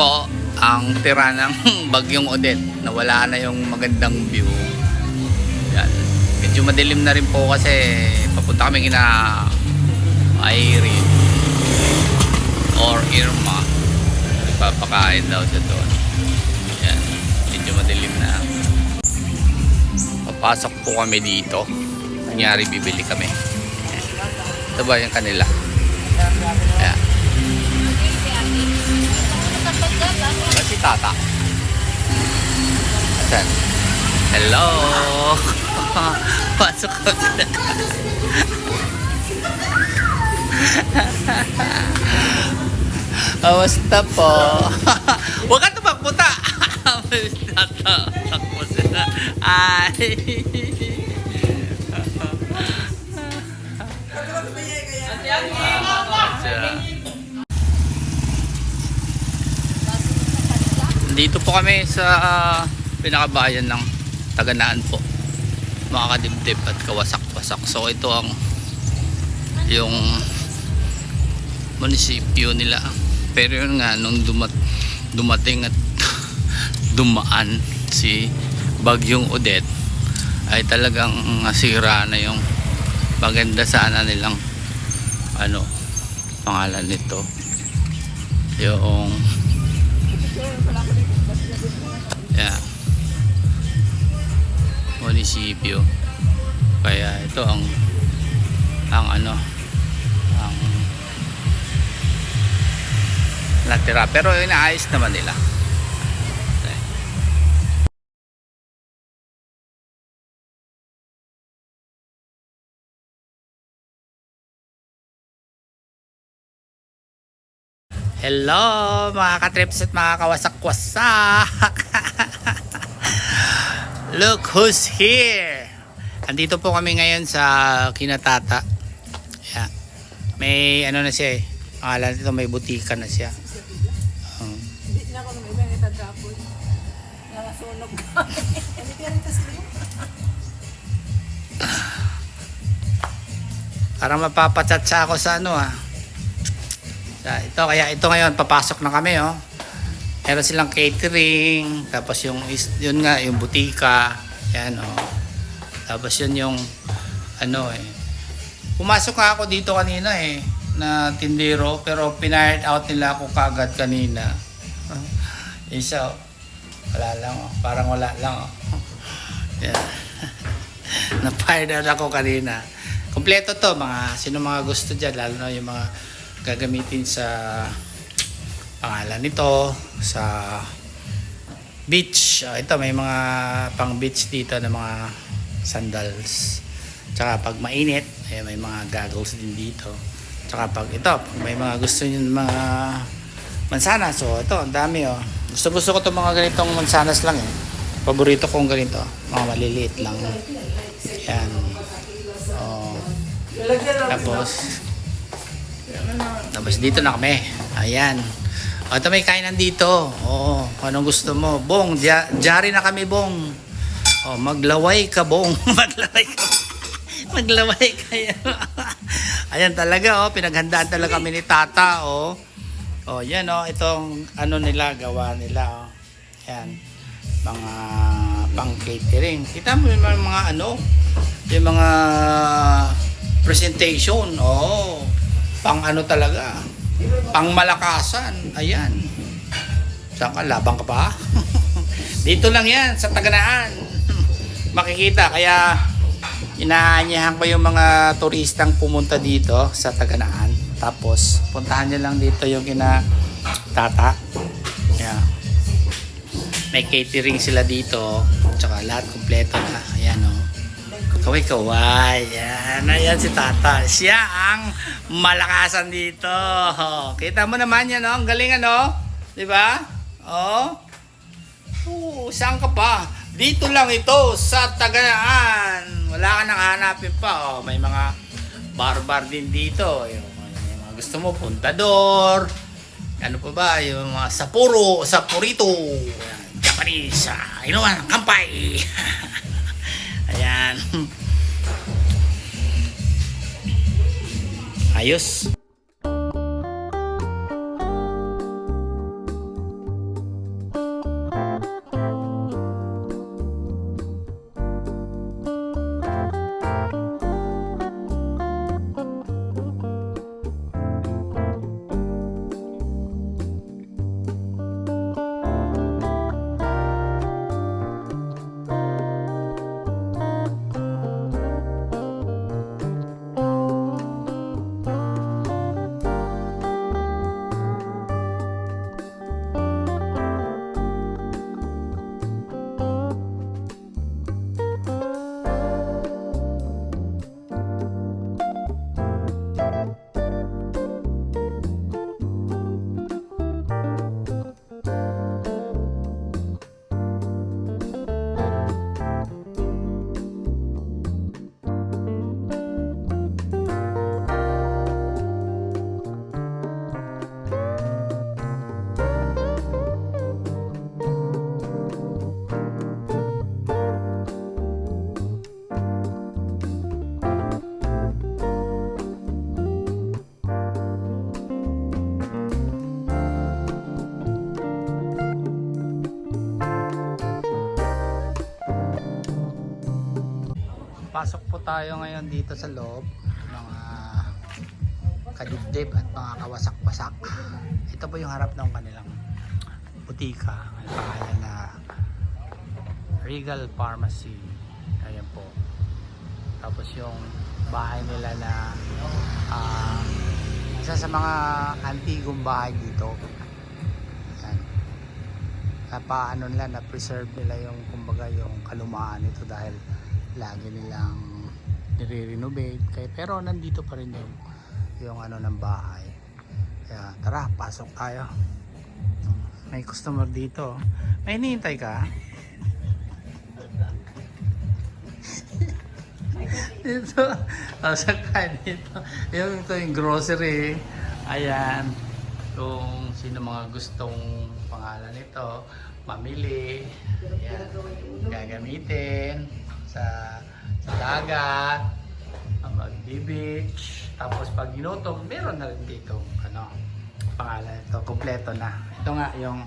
Po ang tira ng bagyong Odette. Nawala na yung magandang view. Yan. Medyo madilim na rin po kasi papunta kami kina Irene or Irma. Papakain daw siya doon. Yan. Medyo madilim na. Papasok po kami dito. Kunyari bibili kami. Ito ba yung kanila? Ayan. Ba si Tata? Asan? Hello! Pasok ko na. Kamusta po? Huwag ka tumakbuta! Tata, takbo sila. Ay! Siya. Dito po kami sa ah, pinakabayan ng Taganaan po. Mga kadibdib at kawasak-wasak. So ito ang yung munisipyo nila. Pero yun nga nung dumat, dumating at dumaan si Bagyong Odette ay talagang nasira na yung maganda sana nilang ano pangalan nito yung yeah munisipyo. Kaya ito ang ang ano ang natira. Pero inaayos naman nila. Hello mga katrips at mga kawasak-wasak Look who's here. Andito po kami ngayon sa Kinatata. Yeah. May ano na siya eh. Pangalan nito may butika na siya. Um, Hindi na ako nung ibang itagapon. Nakasunog ka. Parang mapapachatsa ako sa ano ah. Ito kaya ito ngayon papasok na kami oh meron silang catering tapos yung yun nga yung butika. Yan oh. Tapos yun yung ano eh. Pumasok nga ako dito kanina eh na tindero pero pinahired out nila ako kagad kanina. Isa oh. wala lang oh. Parang wala lang oh. Yan na-fired out ako kanina. Kompleto to mga sino mga gusto dyan lalo na yung mga gagamitin sa pangalan nito sa beach. Ah, ito may mga pang beach dito na mga sandals. Tsaka pag mainit eh, may mga goggles din dito. Tsaka pag ito pag may mga gusto nyo mga mansanas so ito ang dami oh. Gusto gusto ko itong mga ganitong mansanas lang eh. Paborito kong ganito mga maliliit lang. Yan oh. Tapos tapos dito na kami. Ayan. O, ito may kainan dito. Oo. Anong gusto mo. Bong, dya, dyari na kami, Bong. O, maglaway ka, Bong. maglaway ka. maglaway kayo. Ayan talaga, oh. Pinaghandaan talaga kami ni Tata, oh. O, yan, oh. Itong ano nila, gawa nila, oh. Ayan. Mga pang catering. Kita mo yung mga ano, yung mga presentation. Oh pang ano talaga pang malakasan ayan. Saan ka labang ka pa? Dito lang yan sa Taganaan. Makikita kaya inaanyahan ko yung mga turistang pumunta dito sa Taganaan. Tapos puntahan nyo lang dito yung kina tata. Yeah. may catering sila dito tsaka lahat kompleto na. Ayan o Kaway-kaway. Yan. Ayan si Tata. Siya ang malakasan dito. Kita mo naman yan, no? Ang galing, ano? Di ba? Oh. Oo, saan ka pa? Dito lang ito sa Taganaan. Wala ka nang hanapin pa. Oh, may mga bar-bar din dito. Yung, yung mga gusto mo, puntador. Ano pa ba? Yung mga sapuro, sapurito. Japanese. Ah, inuman, kampay. Ayan. Ayos. Tayo ngayon dito sa loob mga kadibdib at mga kawasak-wasak. Ito po yung harap ng kanilang butika. Ang pangalan na Regal Pharmacy. Ayan po. Tapos yung bahay nila na ah, isa sa mga antigong bahay dito. Ayan. Napa ano nila, na-preserve nila yung kumbaga yung kalumaan nito dahil lagi nilang nire-renovate kaya pero nandito pa rin yung yung ano ng bahay. Kaya tara pasok tayo. May customer dito. May hinihintay ka? Dito. Pasok ka dito. Yung ito yung grocery. Ayan. Kung sino mga gustong pangalan nito mamili. Ayan. Gagamitin sa dagat mag beach tapos pag ginutom meron na rin dito ano pangalan ito kompleto na. Ito nga yung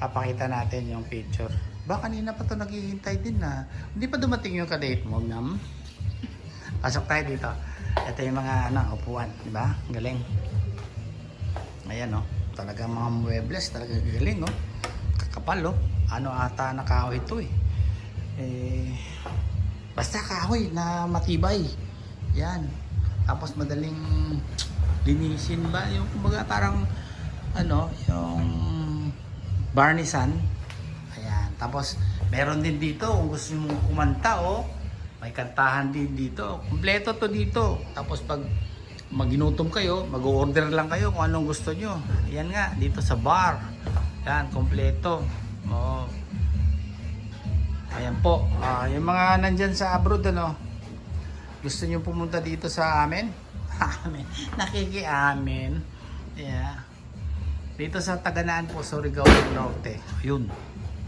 papakita natin yung picture. Ba kanina pa to naghihintay din na hindi pa dumating yung kadate mo ma'am. Pasok tayo dito. Ito yung mga ano, upuan di ba? Galing. Ayan oh. Talagang mga muebles talaga galing oh. Kakapal oh. Ano ata na kahoy ito eh. Eh basta kahoy na matibay. Yan. Tapos madaling linisin ba? Yung kumbaga parang ano yung barnisan ayan. Tapos meron din dito. Kung gusto mo kumanta oh may kantahan din dito. Kompleto to dito. Tapos pag maginutom kayo mag-order lang kayo kung anong gusto nyo. Yan nga dito sa bar. Yan kompleto. Oh Ayan po, ah, yung mga nandyan sa abroad ano, gusto nyo pumunta dito sa amin? Amin, nakikiamin. Yeah. Dito sa Taganaan po, Surigao del Norte. Yun,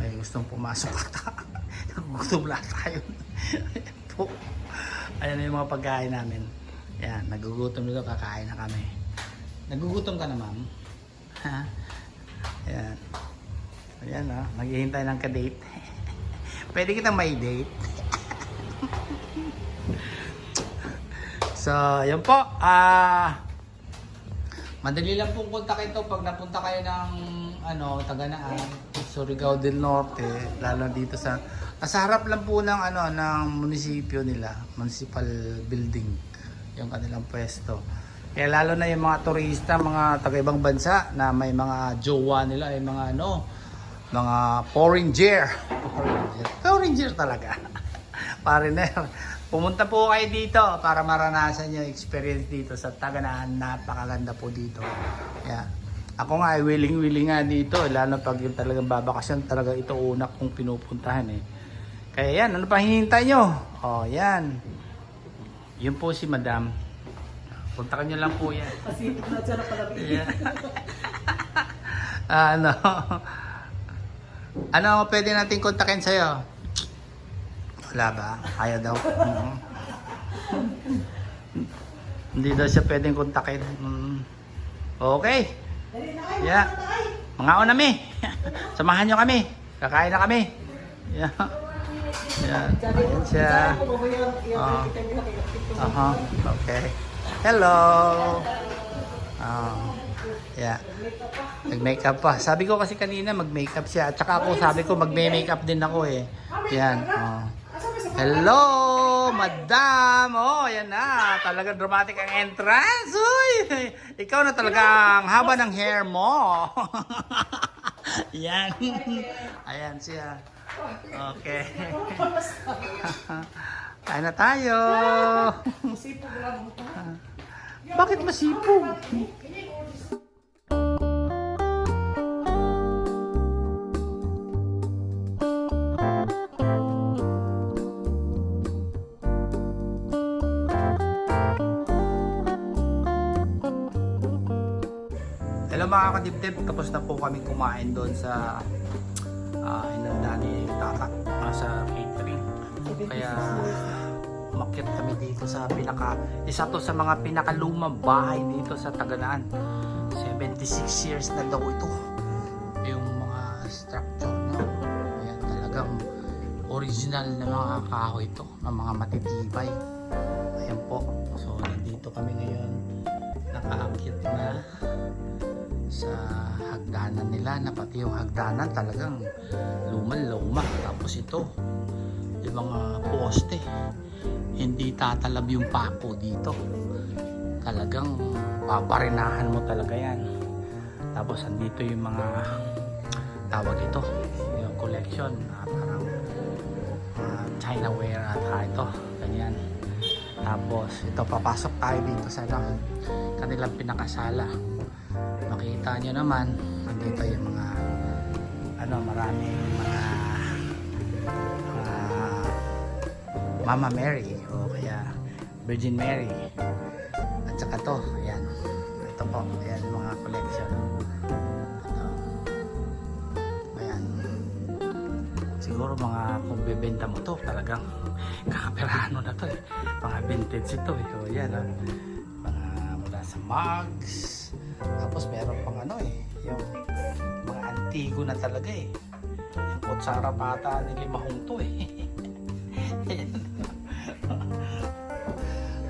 may gustong pumasok ata. Nagugutom lahat tayo. Ayan po. Ayan yung mga pagkain namin. Yan, nagugutom dito, kakain na kami. Nagugutom ka na ma'am? Ha? Ayan. Ayan ah, naghihintay ng kadate. Pwede kitang may date. so, yan po. Ah, madali lang pong kontakin to pag napunta kayo ng ano, Taganaan, Surigao del Norte, lalo dito sa nasa harap lang po ng ano ng munisipyo nila, municipal building, yung kanilang pwesto. Kaya lalo na yung mga turista, mga taga-ibang bansa na may mga jowa nila, ay mga ano, mga foreigner. Foreigner, talaga. Foreigner. pumunta po kayo dito para maranasan yung experience dito sa Taganahan. Napakaganda po dito. Yeah. Ako nga, willing-willing nga dito. Lalo pag yung talagang babakasyon, talaga ito una kong pinupuntahan eh. Kaya yan, ano pa hinihintay nyo? Oh, yan. Yun po si Madam. Puntakan nyo lang po yan. Kasi na dyan na pala. Yeah. ano? Ano ang pwede natin kontakin sa'yo? Wala ba? Ayaw daw. Mhm. Hindi daw siya pwedeng kontakin. Mm. Okay. Yeah. Mga o nami. Samahan nyo kami. Kakain na kami. Yeah. Yeah. Ayan siya. Ah. Aha. Okay. Hello. Ah. Yeah. Nag-makeup pa. Sabi ko kasi kanina mag-makeup siya. At saka ako sabi ko magme-makeup din ako eh. Yan. Oh. Hello, madam. Oh, yan na. Talagang dramatic ang entrance. Uy, ikaw na talagang haba ng hair mo. yan. Ayan siya. Okay. Kain na tayo. Bakit masipog? Mga kadibdib, tapos na po kami kumain doon sa uh, inanda ni Tata uh, sa catering. Kaya umakyat kami dito sa pinaka isa to sa mga pinakalumang bahay dito sa Taganaan. 76 years na daw ito. Yung mga structure niya. Ayan talagang original na mga kahoy ito, ng mga matitibay. Ayan po. So nandito kami ngayon nakaakyat na sa hagdanan nila na pati yung hagdanan talagang luman-luma tapos ito yung mga poste. Hindi tatalab yung pako dito. Talagang paparinahan mo talaga yan. Tapos andito yung mga tawag ito yung collection. Na parang uh, Chinaware at ah, ito. Ganyan. Tapos ito papasok tayo dito sa ano, kanilang pinakasala makita nyo naman nandito yung mga ano maraming mga mga Mama Mary o kaya Virgin Mary. At saka to ayan. Ito po ayan mga collection. Ito. Ayan. Siguro mga kung bibenta mo to talagang kakaperano na to eh. Mga vintage ito eh. O yan ah. mga mula sa mugs tapos meron pang ano eh, yung mga antigo na talaga eh. Yung kutsara pata ni Limahong to eh.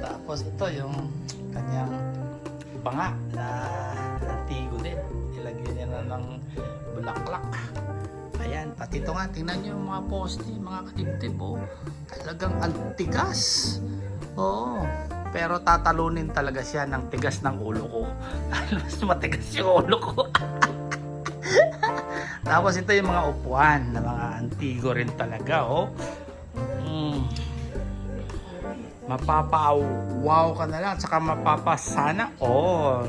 Tapos ito yung kanyang banga na antigo din. Ilagyan niya na ng bulaklak. Ayan, pati ito nga, tingnan nyo yung mga poste, mga katibtib oh. Talagang antigas. Oo. Pero tatalunin talaga siya ng tigas ng ulo ko. Mas matigas yung ulo ko. Tapos ito yung mga upuan na mga antigo rin talaga, oh. Mm. Mapapa-wow ka na lang, tsaka mapapasana all.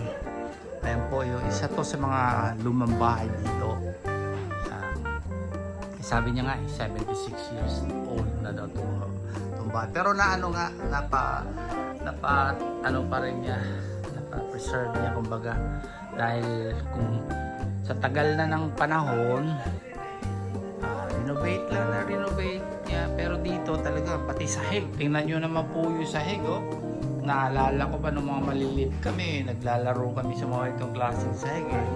Ayan po, yung isa to sa mga lumang bahay dito. Ayan. sabi niya nga, eh, 76 years old na daw itong bahay. Pero na ano nga, napa, napa, ano pa rin niya, napa-preserve niya, kumbaga. Dahil kung sa tagal na ng panahon, ah, renovate lang na renovate niya. Pero dito talaga, pati sahig. Tingnan nyo naman po yung sahig, oh. Naalala ko pa nung mga maliliit kami, naglalaro kami sa mga itong klaseng sahig, eh.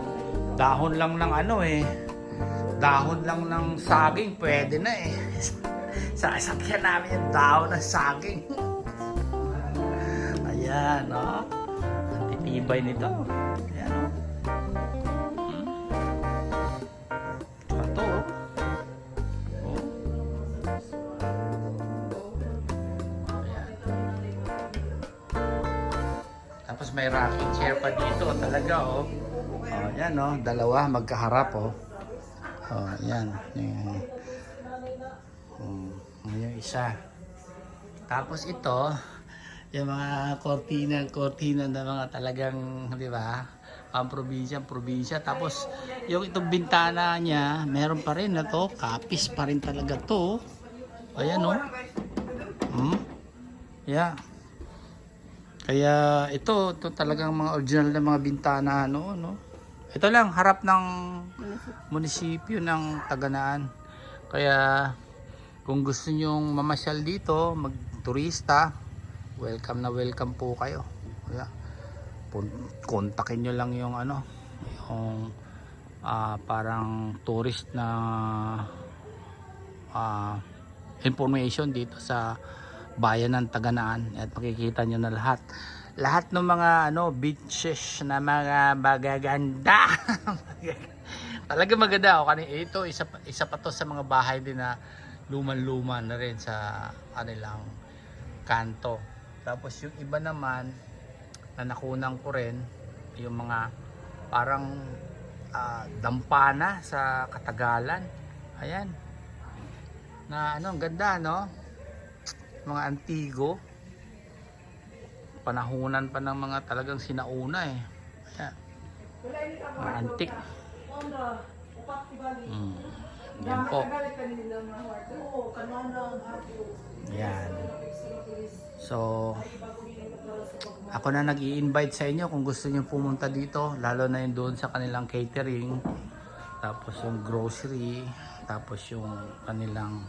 Dahon lang ng ano, eh. Dahon lang ng saging, pwede na, eh. sa sasakyan namin yung dahon ng saging. Ayan, oh. Ang titibay nito. Ayan, oh. Hmm. Tsaka to, oh. Oh. Ayan. Tapos may rocking chair pa dito, talaga, oh. Oh, yan, oh. Dalawa, magkaharap, oh. Oh, yan. Yan. Hmm, yung isa. Tapos ito, yung mga kortina, kortina na mga talagang, di ba? Pang probinsya, probinsya. Tapos, yung itong bintana niya, meron pa rin na to. Kapis pa rin talaga to. Ayan, oh. Hmm? Yeah. Kaya ito, ito talagang mga original na mga bintana no, no. Ito lang harap ng munisipyo ng Taganaan. Kaya kung gusto niyo mamasyal dito, magturista, welcome na welcome po kayo. Kaya kontakin niyo lang yung ano, yung ah, parang tourist na ah, information dito sa bayan ng Taganaan. At makikita nyo na lahat. Lahat ng mga ano beaches na mga magaganda. Talaga maganda. Ako kanina ito isa, isa pa to sa mga bahay din na luman-luma na rin sa kanilang kanto tapos yung iba naman na nakunan ko rin yung mga parang ah, dampana sa katagalan. Ayan. Na ano ang ganda no? Mga antigo. Panahunan pa ng mga talagang sinauna eh. Ayan. mga antik. Mm. Yan po. yan. So ako na nag invite sa inyo kung gusto niyo pumunta dito lalo na yung doon sa kanilang catering tapos yung grocery tapos yung kanilang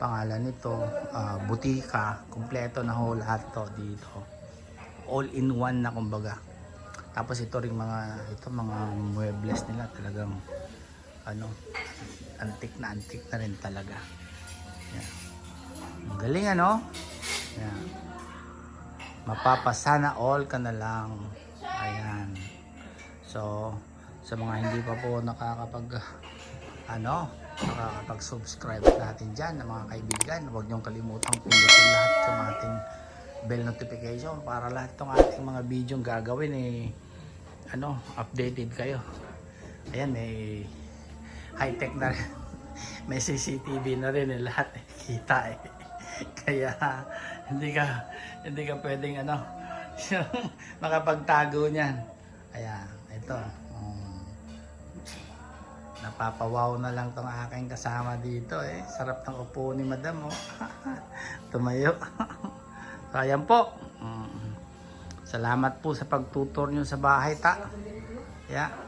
pangalan nito ah, butika kumpleto na ho lahat to dito. All in one na kumbaga. Tapos ito ring mga ito mga muebles nila talagang ano antik na antik na rin talaga. Ang galing ano? Yan. mapapasana all ka na lang. Ayan. So sa mga hindi pa po nakakapag ano nakakapag-subscribe natin dyan ng mga kaibigan huwag niyong kalimutang pindutin lahat yung ating bell notification para lahat ng ating mga video gagawin eh ano updated kayo. Ayan may high tech na rin. May CCTV na rin eh lahat eh. Kita eh. Kaya hindi ka hindi ka pwedeng ano makapagtago niyan. Ayan ito um, napapawaw na lang tong aking kasama dito eh. Sarap ng upo ni madam oh. Tumayo. So ayan po. Mm. salamat po sa pagtutor nyo sa bahay ta. Yeah